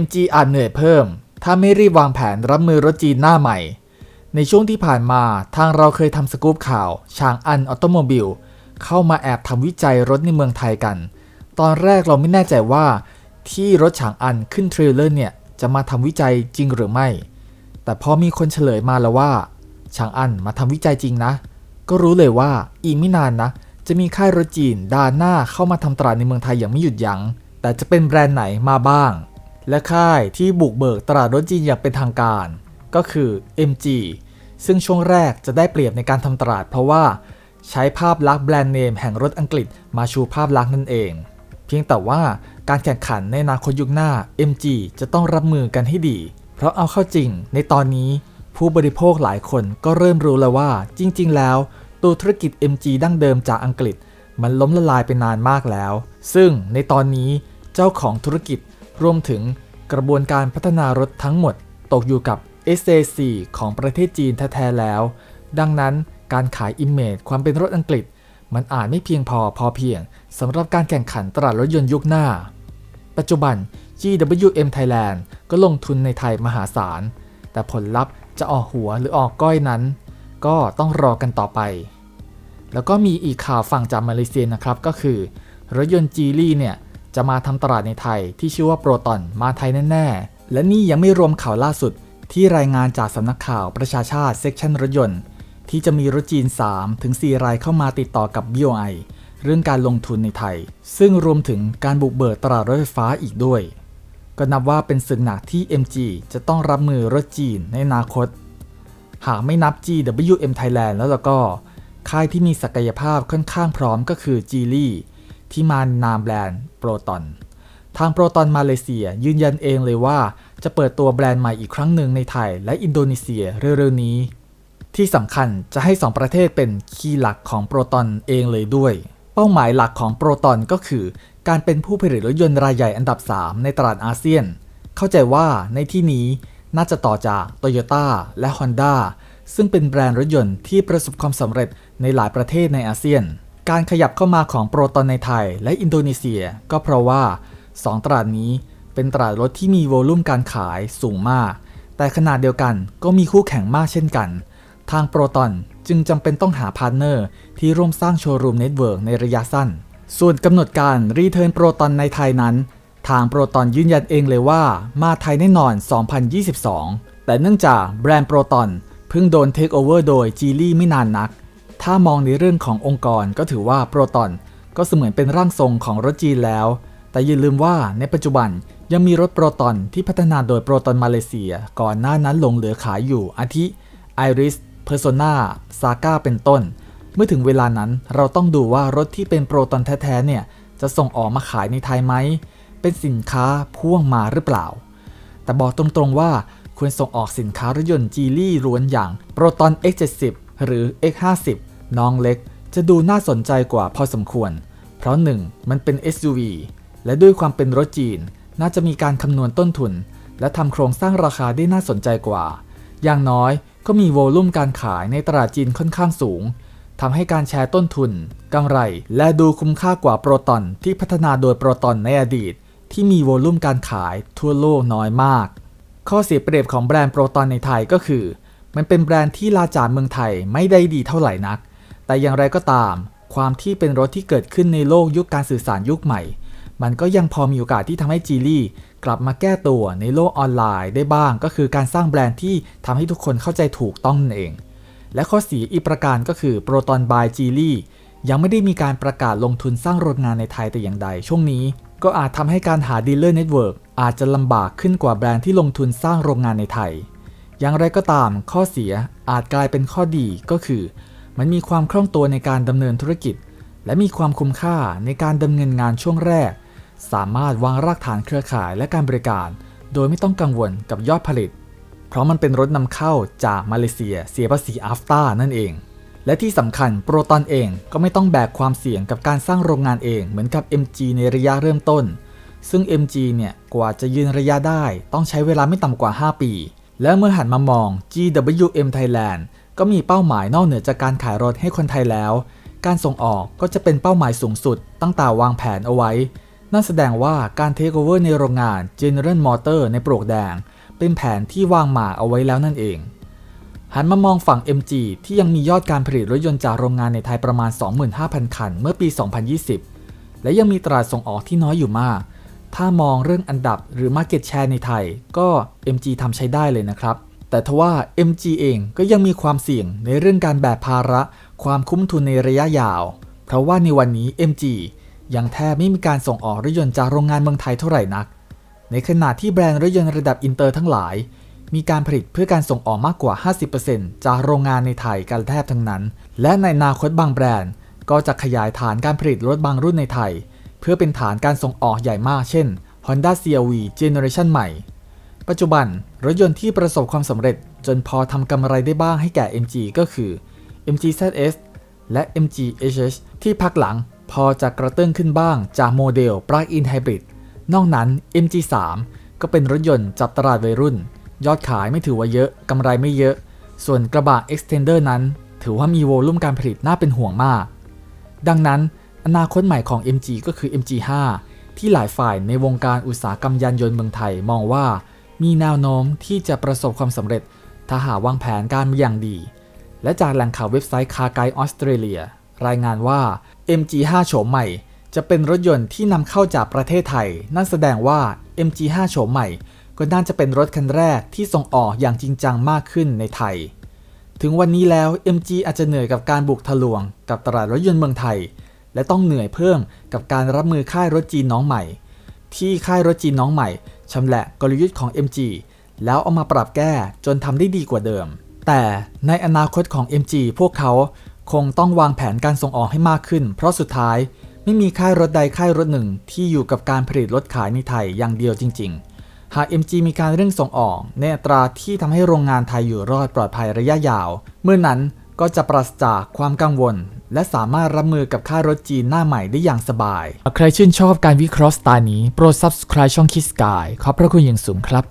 MG อาจเหนื่อยเพิ่ม ถ้าไม่รีบวางแผนรับมือรถจีนหน้าใหม่ ในช่วงที่ผ่านมาทางเราเคยทำสกู๊ปข่าวชางอันออโตโมบิลเข้ามาแอบทำวิจัยรถในเมืองไทยกัน ตอนแรกเราไม่แน่ใจว่าที่รถฉางอันขึ้นเทรลเลอร์เนี่ยจะมาทำวิจัยจริงหรือไม่ แต่พอมีคนเฉลยมาแล้วว่าฉางอันมาทำวิจัยจริงนะ ก็รู้เลยว่าอีกไม่นานนะ จะมีค่ายรถจีนดานหน้าเข้ามาทำตลาดในเมืองไทยอย่างไม่หยุดยัง้ง แต่จะเป็นแบรนด์ไหนมาบ้าง และค่ายที่บุกเบิกตลาดรถจีนอย่างเป็นทางการ ก็คือ MG ซึ่งช่วงแรกจะได้เปรียบในการทำตลาดเพราะว่าใช้ภาพลักษณ์แบรนด์เนมแห่งรถอังกฤษมาชูภาพลักษณ์นั่นเอง เพียงแต่ว่าการแข่งขันในอนาคตยุคหน้า MG จะต้องรับมือกันให้ดี เพราะเอาเข้าจริง ในตอนนี้ผู้บริโภคหลายคนก็เริ่มรู้แล้วว่า จริง ๆ แล้วตัวธุรกิจ MG ดั้งเดิมจากอังกฤษ มันล้มละลายไปนานมากแล้ว ซึ่งในตอนนี้เจ้าของธุรกิจ รวมถึงกระบวนการพัฒนารถทั้งหมดตกอยู่กับ SAC ของประเทศจีนแท้ๆแล้ว ดังนั้นการขายอิมเมจความเป็นรถอังกฤษ มันอาจไม่เพียงพอพอเพียงสำหรับการแข่งขันตลาดรถยนต์ยุคหน้า ปัจจุบัน GWM Thailand ก็ลงทุนในไทยมหาศาล แต่ผลลัพธ์จะออกหัวหรือออกก้อยนั้น ก็ต้องรอกันต่อไป แล้วก็มีอีกข่าวฝั่งจากมาเลเซียนะครับก็คือ รถยนต์จีลี่เนี่ย จะมาทำตลาดในไทยที่ชื่อว่าโปรตอนมาไทยแน่ๆ และนี่ยังไม่รวมข่าวล่าสุดที่รายงานจากสำนักข่าวประชาชาติเซ็กชันรถยนต์ ที่จะมีรถจีน3ถึง4รายเข้ามาติดต่อกับ BOI เรื่องการลงทุนในไทย ซึ่งรวมถึงการบุกเบิกตลาดรถไฟฟ้าอีกด้วย ก็นับว่าเป็นศึกหนักที่ MG จะต้องรับมือรถจีนในอนาคต หากไม่นับ GWM Thailand แล้วแล้วก็ ค่ายที่มีศักยภาพค่อนข้างพร้อมก็คือ g ีลี่ ที่มานามแบรนด์โปรตอนทางโปรตอนมาเลเซียยืนยันเองเลยว่า จะเปิดตัวแบรนด์ใหม่อีกครั้งหนึ่งในไทยและอินโดนีเซียเร็วๆนี้ ที่สำคัญจะให้ 2 ประเทศเป็นคีย์หลักของโปรตอนเองเลยด้วย เป้าหมายหลักของโปรตอนก็คือ การเป็นผู้ผลิตรถยนต์รายใหญ่อันดับ 3 ในตลาดอาเซียน เข้าใจว่าในที่นี้น่าจะต่อจาก Toyota และ Honda ซึ่งเป็นแบรนด์รถยนต์ที่ประสบความสำเร็จในหลายประเทศในอาเซียน การขยับเข้ามาของโปรตอนในไทยและอินโดนีเซียก็เพราะว่า 2 ตลาดนี้เป็นตลาดรถที่มีโวลุ่มการขายสูงมาก แต่ขนาดเดียวกันก็มีคู่แข่งมากเช่นกัน ทางโปรตอนจึงจำเป็นต้องหาพาร์ทเนอร์ที่ร่วมสร้างโชว์รูมเน็ตเวิร์กในระยะสั้น ส่วนกำหนดการรีเทิร์นโปรตอนในไทยนั้น ทางโปรตอนยืนยันเองเลยว่ามาไทยแน่นอน 2022 แต่เนื่องจากแบรนด์โปรตอนเพิ่งโดนเทคโอเวอร์โดยจีลี่ไม่นานนัก ถ้ามองในเรื่องขององค์กรก็ถือว่าโปรตอนก็เสมือนเป็นร่างทรงของรถจีนแล้ว แต่อย่าลืมว่าในปัจจุบันยังมีรถโปรตอนที่พัฒนาโดยโปรตอนมาเลเซีย ก่อนหน้านั้นหลงเหลือขายอยู่อาทิ Iris Persona Saga เป็นต้น เมื่อถึงเวลานั้นเราต้องดูว่ารถที่เป็นโปรตอนแท้ๆเนี่ยจะส่งออกมาขายในไทยไหม เป็นสินค้าพ่วงมาหรือเปล่า แต่บอกตรงๆว่าควรส่งออกสินค้ารถยนต์จีลี่ล้วนอย่าง Proton X70 หรือ X50 น้องเล็กจะดูน่าสนใจกว่าพอสมควร เพราะ 1. มันเป็น SUV และด้วยความเป็นรถจีน น่าจะมีการคำนวณต้นทุน และทำโครงสร้างราคาได้น่าสนใจกว่า อย่างน้อยก็มีโวลุ่มการขายในตลาดจีนค่อนข้างสูงทำให้การแชร์ต้นทุนกำไร และดูคุ้มค่ากว่าโปรตอนที่พัฒนาโดยโปรตอนในอดีต ที่มีโวลุ่มการขายทั่วโลกน้อยมาก ข้อเสียเปรียบของแบรนด์โปรตอนในไทยก็คือ มันเป็นแบรนด์ที่ลาจาเมืองไทยไม่ได้ดีเท่าไหร่นัก แต่อย่างไรก็ตาม ความที่เป็นรถที่เกิดขึ้นในโลกยุคการสื่อสารยุคใหม่ มันก็ยังพอมีโอกาสที่ทำให้จีลี่กลับมาแก้ตัวในโลกออนไลน์ได้บ้าง ก็คือการสร้างแบรนด์ที่ทำให้ทุกคนเข้าใจถูกต้องนั่นเอง และข้อเสียอีกประการก็คือโปรตอนบายจีลี่ยังไม่ได้มีการประกาศลงทุนสร้างโรงงานในไทยแต่อย่างใด ช่วงนี้ ก็อาจทำให้การหาดีลเลอร์เน็ตเวิร์กอาจจะลำบากขึ้นกว่าแบรนด์ที่ลงทุนสร้างโรงงานในไทย อย่างไรก็ตามข้อเสียอาจกลายเป็นข้อดีก็คือ มันมีความคล่องตัวในการดำเนินธุรกิจ และมีความคุ้มค่าในการดำเนินงานช่วงแรก สามารถวางรากฐานเครือข่ายและการบริการ โดยไม่ต้องกังวลกับยอดผลิต เพราะมันเป็นรถนำเข้าจากมาเลเซียเสียภาษีอัฟตานั่นเอง และที่สำคัญโปรตอนเองก็ไม่ต้องแบกความเสี่ยงกับการสร้างโรงงานเองเหมือนกับ MG ในระยะเริ่มต้น ซึ่ง MG เนี่ยกว่าจะยืนระยะได้ ต้องใช้เวลาไม่ต่ำกว่า 5 ปี และเมื่อหันมามอง GWM Thailand ก็มีเป้าหมายนอกเหนือจากการขายรถให้คนไทยแล้ว การส่งออกก็จะเป็นเป้าหมายสูงสุด ตั้งแต่วางแผนเอาไว้ นั่นแสดงว่าการเทคโอเวอร์ในโรงงาน General Motor ในปลวกแดง เป็นแผนที่วางหมากเอาไว้แล้วนั่นเอง หันมามองฝั่ง MG ที่ยังมียอดการผลิตรถยนต์จากโรงงานในไทยประมาณ 25,000 คัน เมื่อปี 2020 และยังมีตลาดส่งออกที่น้อยอยู่มาก ถ้ามองเรื่องอันดับหรือ Market Share ในไทย ก็ MG ทำใช้ได้เลยนะครับ แต่ทว่า MG เองก็ยังมีความเสี่ยงในเรื่องการแบกภาระ ความคุ้มทุนในระยะยาว เพราะว่าในวันนี้ MG ยังแทบไม่มีการส่งออกรถยนต์จากโรงงานเมืองไทยเท่าไหร่นัก ในขณะที่แบรนด์รถยนต์ระดับอินเตอร์ทั้งหลาย มีการผลิตเพื่อการส่งออกมากกว่า 50%จากโรงงานในไทยกันแทบทั้งนั้น และในอนาคตบางแบรนด์ ก็จะขยายฐานการผลิตรถบางรุ่นในไทย เพื่อเป็นฐานการส่งออกใหญ่มาก เช่น Honda CR-V Generation ใหม่ ปัจจุบันรถยนต์ที่ประสบความสำเร็จจนพอทำกำไรได้บ้างให้แก่ MG ก็คือ MG ZS และ MG HH ที่พักหลังพอจะกระเตื้องขึ้นบ้างจากโมเดล Plug-in Hybrid นอกนั้น MG3 ก็เป็นรถยนต์จับตลาดวัยรุ่น ยอดขายไม่ถือว่าเยอะกำไรไม่เยอะ ส่วนกระบะ Extender นั้น ถือว่ามีโวลุ่มการผลิตน่าเป็นห่วงมาก ดังนั้นอนาคตใหม่ของ MG ก็คือ MG5 ที่หลายฝ่ายในวงการอุตสาหกรรมยานยนต์เมืองไทยมองว่า มีแนวโน้มที่จะประสบความสำเร็จถ้าหาวางแผนการมาอย่างดี และจากแหล่งข่าวเว็บไซต์คาไกออสเตรเลีย รายงานว่า MG5 โฉมใหม่ จะเป็นรถยนต์ที่นำเข้าจากประเทศไทย นั่นแสดงว่า MG5 โฉมใหม่ ก็น่าจะเป็นรถคันแรกที่ส่งออกอย่างจริงจังมากขึ้นในไทย ถึงวันนี้แล้ว MG อาจจะเหนื่อยกับการบุกทะลวง กับตลาดรถยนต์เมืองไทย และต้องเหนื่อยเพิ่มกับการรับมือค่ายรถจีนน้องใหม่ ที่ค่ายรถจีนน้องใหม่ชำแหละกลยุทธ์ของ MG แล้วเอามาปรับแก้จนทำได้ดีกว่าเดิม แต่ในอนาคตของ MG พวกเขาคงต้องวางแผนการส่งออกให้มากขึ้น เพราะสุดท้ายไม่มีค่ายรถใดค่ายรถหนึ่งที่อยู่กับการผลิตรถขายในไทยอย่างเดียวจริง ๆ หาก MG มีการเรื่องส่งออกในอัตราที่ทำให้โรงงานไทยอยู่รอดปลอดภัยระยะยาว เมื่อนั้นก็จะปราศจากความกังวล และสามารถรับมือกับค่ารถจีนหน้าใหม่ได้อย่างสบาย ใครชื่นชอบการวิเคราะห์สไตล์นี้ โปรด subscribe ช่องคิสกายขอบพระคุณอย่างสูงครับ